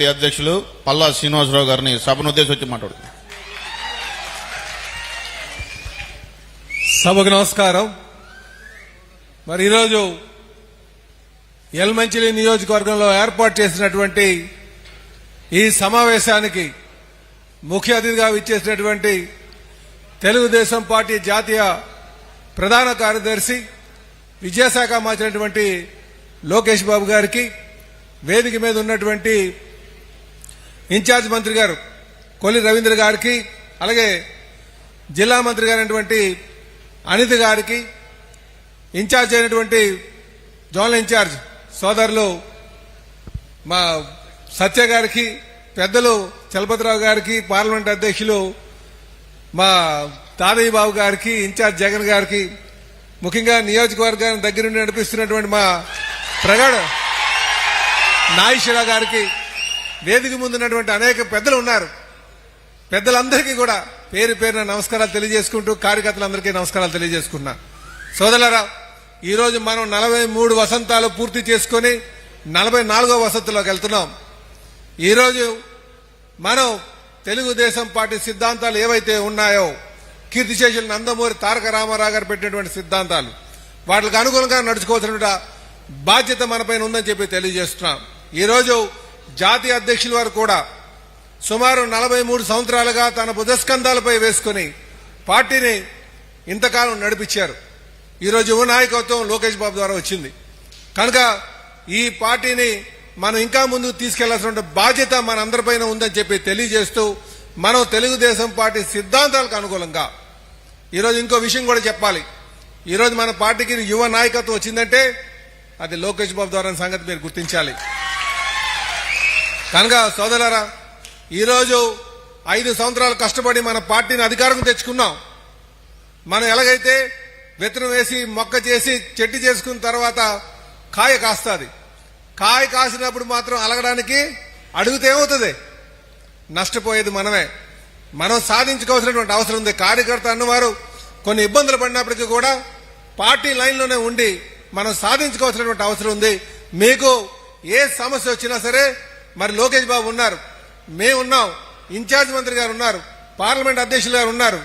Party అధ్యక్షులు పల్లా శ్రీనివాసరావు గారిని సభను ఉద్దేశించి మాట్లాడు. సభకు నమస్కారం. మరి ఈరోజు ఎల్మంచిలి నియోజకవర్గంలో ఏర్పాటు చేసినటువంటి ఈ సమావేశానికి ముఖ్య అతిథిగా విచ్చేసినటువంటి తెలుగుదేశం పార్టీ జాతీయ ప్రధాన కార్యదర్శి విద్యాశాఖ మార్చినటువంటి లోకేష్ బాబు గారికి వేదిక మీద ఉన్నటువంటి ఇన్ఛార్జ్ మంత్రి గారు కొల్లి రవీంద్ర గారికి అలాగే జిల్లా మంత్రి గారైనటువంటి అనిత గారికి ఇన్ఛార్జ్ అయినటువంటి జోనల్ ఇన్ఛార్జ్ సోదరులు మా సత్య గారికి పెద్దలు చలపతిరావు గారికి పార్లమెంట్ అధ్యక్షులు మా తాదయ్య బాబు గారికి ఇన్ఛార్జ్ జగన్ గారికి ముఖ్యంగా నియోజకవర్గాన్ని దగ్గరుండి నడిపిస్తున్నటువంటి మా ప్రగాఢ నాగేశ్వరరావు గారికి వేదిక ముందున్నటువంటి అనేక పెద్దలు ఉన్నారు. పెద్దలందరికీ కూడా పేరు పేరున నమస్కారాలు తెలియజేసుకుంటూ కార్యకర్తలందరికీ నమస్కారాలు తెలియజేసుకున్నా. సోదరులారా ఈరోజు మనం నలభై మూడు వసంతాలు పూర్తి చేసుకొని నలభై నాలుగో వసంతలోకి వెళ్తున్నాం. ఈరోజు మనం తెలుగుదేశం పార్టీ సిద్ధాంతాలు ఏవైతే ఉన్నాయో కీర్తిశేషులు నందమూరి తారక రామారావు గారు పెట్టినటువంటి సిద్ధాంతాలు వాటికి అనుగుణంగా నడుచుకోవాల్సిన బాధ్యత మనపైన ఉందని చెప్పి తెలియజేస్తున్నాం. ఈరోజు జాతీయ అధ్యక్షుల వారు కూడా సుమారు నలభై మూడు సంవత్సరాలుగా తన బుధస్కంధాలపై వేసుకుని పార్టీని ఇంతకాలం నడిపించారు. ఈరోజు యువ నాయకత్వం లోకేష్ బాబు ద్వారా వచ్చింది. కనుక ఈ పార్టీని మనం ఇంకా ముందుకు తీసుకెళ్ళాల్సిన బాధ్యత మనందరిపైన ఉందని చెప్పి తెలియజేస్తూ మనం తెలుగుదేశం పార్టీ సిద్ధాంతాలకు అనుకూలంగా ఈరోజు ఇంకో విషయం కూడా చెప్పాలి. ఈరోజు మన పార్టీకి యువ నాయకత్వం వచ్చిందంటే అది లోకేష్ బాబు ద్వారా సంగతి మీరు గుర్తించాలి. కనుక సోదరులారా ఈరోజు ఐదు సంవత్సరాలు కష్టపడి మన పార్టీని అధికారం తెచ్చుకున్నాం. మనం ఎలాగైతే విత్తనం వేసి మొక్క చేసి చెట్టు చేసుకున్న తర్వాత కాయ కాస్తుంది. కాయ కాసినప్పుడు మాత్రం అలగడానికి అడుగుతే ఏమవుతుంది? నష్టపోయేది మనమే. మనం సాధించుకోవాల్సినటువంటి అవసరం ఉంది. కార్యకర్త అన్నవారు కొన్ని ఇబ్బందులు పడినప్పటికీ కూడా పార్టీ లైన్లోనే ఉండి మనం సాధించుకోవాల్సినటువంటి అవసరం ఉంది. మీకు ఏ సమస్య వచ్చినా సరే మరి లోకేష్ బాబు ఉన్నారు. మేమున్నాం ఇన్ఛార్జ్ మంత్రి గారు ఉన్నారు. పార్లమెంట్ అధ్యక్షులు గారు ఉన్నారు.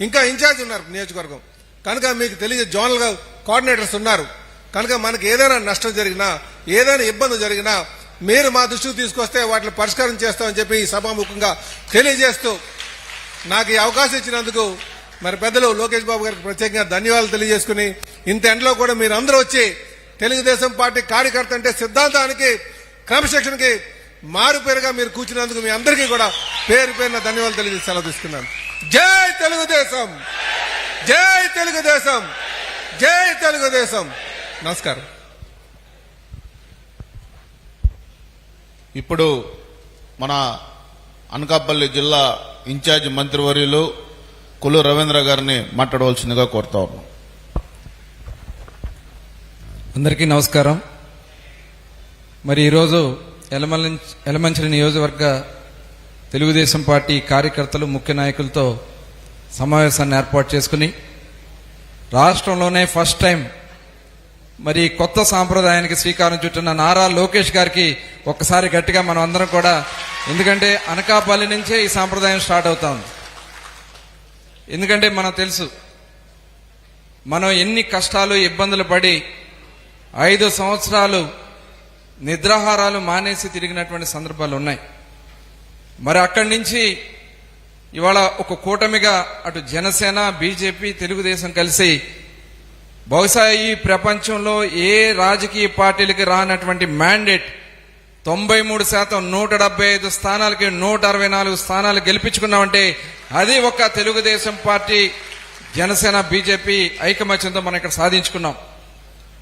ఇంకా ఇన్ఛార్జ్ ఉన్నారు నియోజకవర్గం. కనుక మీకు తెలియ జోనల్గా కోఆర్డినేటర్స్ ఉన్నారు. కనుక మనకి ఏదైనా నష్టం జరిగినా ఏదైనా ఇబ్బంది జరిగినా మీరు మా దృష్టికి తీసుకొస్తే వాటిని పరిష్కారం చేస్తామని చెప్పి ఈ సభాముఖంగా తెలియజేస్తూ నాకు ఈ అవకాశం ఇచ్చినందుకు మరి పెద్దలు లోకేష్ బాబు గారికి ప్రత్యేకంగా ధన్యవాదాలు తెలియజేసుకుని ఇంత ఎండలో కూడా మీరు అందరూ వచ్చి తెలుగుదేశం పార్టీ కార్యకర్త అంటే సిద్ధాంతానికి క్రమశిక్షణకి మారు పేరుగా మీరు కూర్చున్నందుకు మీ అందరికీ కూడా పేరు పేరున ధన్యవాదాలు తెలియజేసి సెలవు తీసుకున్నాను. జై తెలుగుదేశం! జై తెలుగుదేశం! జై తెలుగుదేశం! నమస్కారం. ఇప్పుడు మన అనకాపల్లి జిల్లా ఇన్ఛార్జ్ మంత్రివర్యులు కొల్లు రవీంద్ర గారిని మాట్లాడవలసిందిగా కోరుతా ఉన్నాం. అందరికీ నమస్కారం. మరి ఈరోజు ఎలమల ఎలమంచిలి నియోజకవర్గ తెలుగుదేశం పార్టీ కార్యకర్తలు ముఖ్య నాయకులతో సమావేశాన్ని ఏర్పాటు చేసుకుని రాష్ట్రంలోనే ఫస్ట్ టైం మరి కొత్త సాంప్రదాయానికి శ్రీకారం చుట్టిన నారా లోకేష్ గారికి ఒక్కసారి గట్టిగా మనం అందరం కూడా ఎందుకంటే అనకాపల్లి నుంచే ఈ సాంప్రదాయం స్టార్ట్ అవుతా ఉంది. ఎందుకంటే మనకు తెలుసు మనం ఎన్ని కష్టాలు ఇబ్బందులు పడి ఐదు సంవత్సరాలు నిద్రాహారాలు మానేసి తిరిగినటువంటి సందర్భాలు ఉన్నాయి. మరి అక్కడి నుంచి ఇవాళ ఒక కూటమిగా అటు జనసేన బీజేపీ తెలుగుదేశం కలిసి బహుశా ఈ ప్రపంచంలో ఏ రాజకీయ పార్టీలకి రానటువంటి మ్యాండేట్ తొంభై మూడు శాతం నూట డెబ్బై ఐదు స్థానాలకి నూట అరవై నాలుగు స్థానాలు గెలిపించుకున్నామంటే అది ఒక తెలుగుదేశం పార్టీ జనసేన బీజేపీ ఐకమత్యంతో మనం ఇక్కడ సాధించుకున్నాం.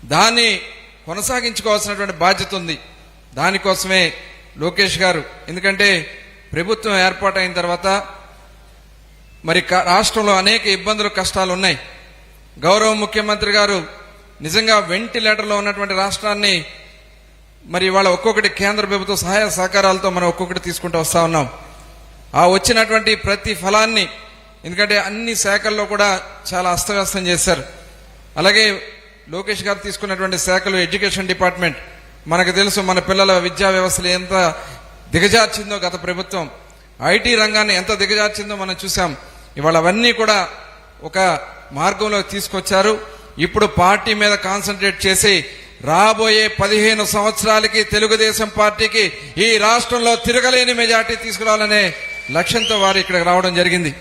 దాన్ని కొనసాగించుకోవాల్సినటువంటి బాధ్యత ఉంది. దానికోసమే లోకేష్ గారు ఎందుకంటే ప్రభుత్వం ఏర్పాటైన తర్వాత మరి క- రాష్ట్రంలో అనేక ఇబ్బందులు కష్టాలు ఉన్నాయి. గౌరవ ముఖ్యమంత్రి గారు నిజంగా వెంటిలేటర్లో ఉన్నటువంటి రాష్ట్రాన్ని మరి వాళ్ళ ఒక్కొక్కటి కేంద్ర ప్రభుత్వ సహాయ సహకారాలతో మనం ఒక్కొక్కటి తీసుకుంటూ వస్తూ ఉన్నాం. ఆ వచ్చినటువంటి ప్రతి ఫలాన్ని ఎందుకంటే అన్ని శాఖల్లో కూడా చాలా అస్తవ్యస్తం చేశారు. అలాగే లోకేష్ గారు తీసుకున్నటువంటి శాఖలు ఎడ్యుకేషన్ డిపార్ట్మెంట్ మనకు తెలుసు మన పిల్లల విద్యా వ్యవస్థలు ఎంత దిగజార్చిందో గత ప్రభుత్వం. ఐటీ రంగాన్ని ఎంత దిగజార్చిందో మనం చూసాం ఇవాళ అవన్నీ కూడా ఒక మార్గంలో తీసుకొచ్చారు. ఇప్పుడు పార్టీ మీద కాన్సన్ట్రేట్ చేసి రాబోయే పదిహేను సంవత్సరాలకి తెలుగుదేశం పార్టీకి ఈ రాష్ట్రంలో తిరగలేని మెజార్టీ తీసుకురావాలనే లక్ష్యంతో వారు ఇక్కడికి రావడం జరిగింది.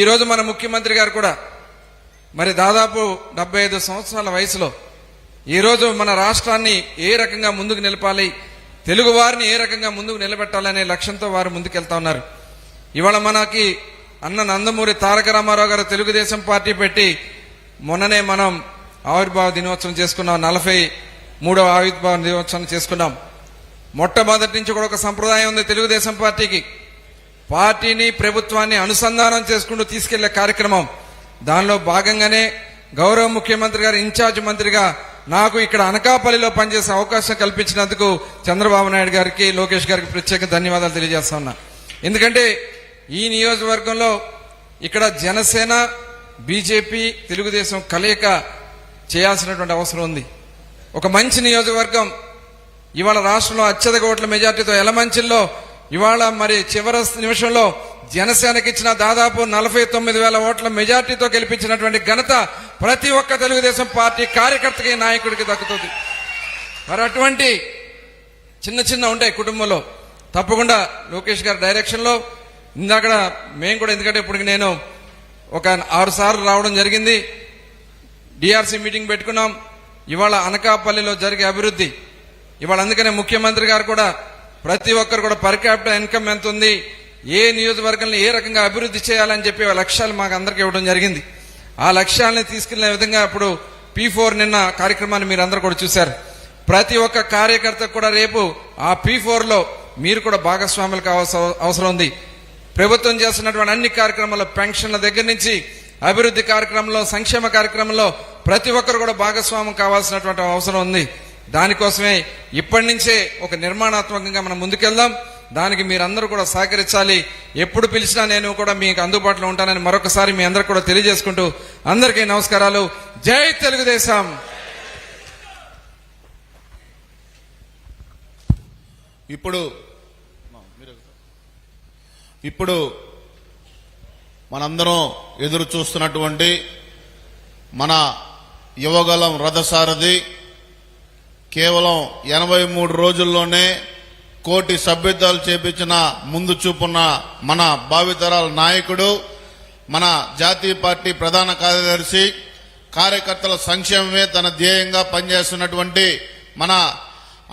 ఈరోజు మన ముఖ్యమంత్రి గారు కూడా మరి దాదాపు డెబ్బై ఐదు సంవత్సరాల వయసులో ఈ రోజు మన రాష్ట్రాన్ని ఏ రకంగా ముందుకు నిలపాలి తెలుగు వారిని ఏ రకంగా ముందుకు నిలబెట్టాలనే లక్ష్యంతో వారు ముందుకెళ్తా ఉన్నారు. ఇవాళ మనకి అన్న నందమూరి తారక రామారావు గారు తెలుగుదేశం పార్టీ పెట్టి మొన్ననే మనం ఆవిర్భావ దినోత్సవం చేసుకున్నాం నలభై మూడవ ఆవిర్భావ దినోత్సవం చేసుకున్నాం. మొట్టమొదటి నుంచి కూడా ఒక సంప్రదాయం ఉంది తెలుగుదేశం పార్టీకి. పార్టీని ప్రభుత్వాన్ని అనుసంధానం చేసుకుంటూ తీసుకెళ్ళే కార్యక్రమం. దానిలో భాగంగానే గౌరవ ముఖ్యమంత్రి గారు ఇన్ఛార్జ్ మంత్రిగా నాకు ఇక్కడ అనకాపల్లిలో పనిచేసే అవకాశం కల్పించినందుకు చంద్రబాబు నాయుడు గారికి లోకేష్ గారికి ప్రత్యేక ధన్యవాదాలు తెలియజేస్తా ఉన్నా. ఎందుకంటే ఈ నియోజకవర్గంలో ఇక్కడ జనసేన బీజేపీ తెలుగుదేశం కలయిక చేయాల్సినటువంటి అవసరం ఉంది. ఒక మంచి నియోజకవర్గం ఇవాళ రాష్ట్రంలో అత్యధిక ఓట్ల మెజార్టీతో ఎలమంచిల్లో ఇవాళ మరి చివరి నిమిషంలో జనసేనకి ఇచ్చిన దాదాపు నలభై తొమ్మిది వేల ఓట్ల మెజార్టీతో గెలిపించినటువంటి ఘనత ప్రతి ఒక్క తెలుగుదేశం పార్టీ కార్యకర్తకి నాయకుడికి దక్కుతుంది. మరి అటువంటి చిన్న చిన్న ఉంటాయి కుటుంబంలో. తప్పకుండా లోకేష్ గారి డైరెక్షన్లో. ఇందాక మేము కూడా ఎందుకంటే ఇప్పుడు నేను ఒక ఆరు సార్లు రావడం జరిగింది. డిఆర్సీ మీటింగ్ పెట్టుకున్నాం. ఇవాళ అనకాపల్లిలో జరిగే అభివృద్ధి. ఇవాళ అందుకనే ముఖ్యమంత్రి గారు కూడా ప్రతి ఒక్కరు కూడా పర్ క్యాపిటల్ ఇన్కమ్ ఎంత ఉంది? ఏ నియోజకవర్గంలో ఏ రకంగా అభివృద్ధి చేయాలని చెప్పి ఆ లక్ష్యాలు మాకు అందరికీ ఇవ్వడం జరిగింది. ఆ లక్ష్యాలని తీసుకెళ్ళిన విధంగా ఇప్పుడు పీ ఫోర్ నిన్న కార్యక్రమాన్ని మీరు అందరూ కూడా చూశారు. ప్రతి ఒక్క కార్యకర్త కూడా రేపు ఆ పీ ఫోర్లో మీరు కూడా భాగస్వాములకు అవసరం ఉంది. ప్రభుత్వం చేస్తున్నటువంటి అన్ని కార్యక్రమాల్లో పెన్షన్ల దగ్గర నుంచి అభివృద్ధి కార్యక్రమంలో సంక్షేమ కార్యక్రమంలో ప్రతి ఒక్కరు కూడా భాగస్వామ్యం కావాల్సినటువంటి అవసరం ఉంది. దానికోసమే ఇప్పటి నుంచే ఒక నిర్మాణాత్మకంగా మనం ముందుకెళ్దాం. దానికి మీరందరూ కూడా సహకరించాలి. ఎప్పుడు పిలిచినా నేను కూడా మీకు అందుబాటులో ఉంటానని మరొకసారి మీ అందరికి కూడా తెలియజేసుకుంటూ అందరికీ నమస్కారాలు. జై తెలుగుదేశం! ఇప్పుడు ఇప్పుడు మనందరం ఎదురు చూస్తున్నటువంటి మన యువగలం రథసారథి కేవలం ఎనభై మూడు రోజుల్లోనే కోటి సభ్యత్వాలు చేపించిన ముందు చూపున్న మన భావితరాల నాయకుడు మన జాతీయ పార్టీ ప్రధాన కార్యదర్శి కార్యకర్తల సంక్షేమమే తన ధ్యేయంగా పనిచేస్తున్నటువంటి మన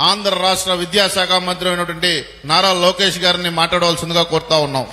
ఆంధ్ర రాష్ట్ర విద్యాశాఖ మంత్రి అయినటువంటి నారా లోకేష్ గారిని మాట్లాడవలసిందిగా కోరుతా ఉన్నాం.